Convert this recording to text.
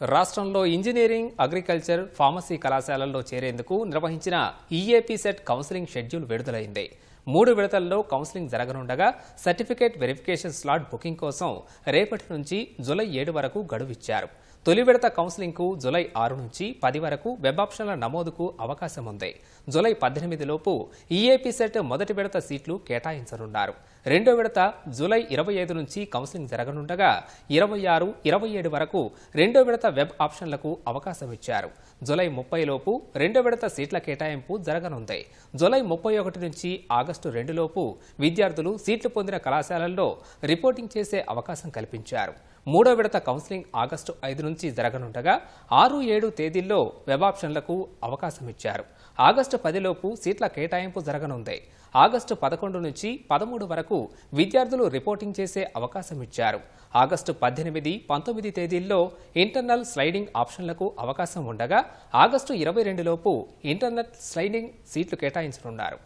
రాష్ట్రంలో engineering agriculture pharmacy కళాశాలల్లో చేరేందుకు నిర్వహించిన ఈఏపీ సెట్ కౌన్సిలింగ్ షెడ్యూల్ విడుదలైంది. మూడు విడతల్లో కౌన్సిలింగ్ జరగనుండగా సర్టిఫికేట్ వెరిఫికేషన్ స్లాట్ బుకింగ్ కోసం రేపటి నుంచి జూలై ఏడు వరకు గడువిచ్చారు. తొలి విడత కౌన్సిలింగ్కు జులై ఆరు నుంచి పది వరకు వెబ్ ఆప్షన్ల నమోదుకు అవకాశం ఉంది. జూలై పద్దెనిమిది లోపు ఈఏపీ సెట్ మొదటి విడత సీట్లు కేటాయించనున్నారు. రెండో విడత జులై ఇరవై ఐదు నుంచి కౌన్సిలింగ్ జరగనుండగా ఇరవై ఆరు ఇరవై ఏడు వరకు రెండో విడత వెబ్ ఆప్షన్లకు అవకాశం ఇచ్చారు. జూలై ముప్పై లోపు రెండో విడత సీట్ల కేటాయింపు జరగనుంది. జులై ముప్పై ఒకటి నుంచి ఆగస్టు రెండు లోపు విద్యార్థులు సీట్లు పొందిన కళాశాలల్లో రిపోర్టింగ్ చేసే అవకాశం కల్పించారు. మూడో విడత కౌన్సిలింగ్ ఆగస్టు ఐదు నుంచి జరగనుండగా ఆరు ఏడు తేదీల్లో వెబ్ ఆప్షన్లకు అవకాశం ఇచ్చారు ఆగస్టు పదిలోపు సీట్ల కేటాయింపు జరగనుంది. ఆగస్టు పదకొండు నుంచి పదమూడు వరకు విద్యార్థులు రిపోర్టింగ్ చేసే అవకాశం ఇచ్చారు ఆగస్టు పద్దెనిమిది పంతొమ్మిది తేదీల్లో ఇంటర్నల్ స్లైడింగ్ ఆప్షన్లకు అవకాశం ఉండగా ఆగస్టు ఇరవై రెండులోపు ఇంటర్నల్ స్లైడింగ్ సీట్లు కేటాయించనున్నారు.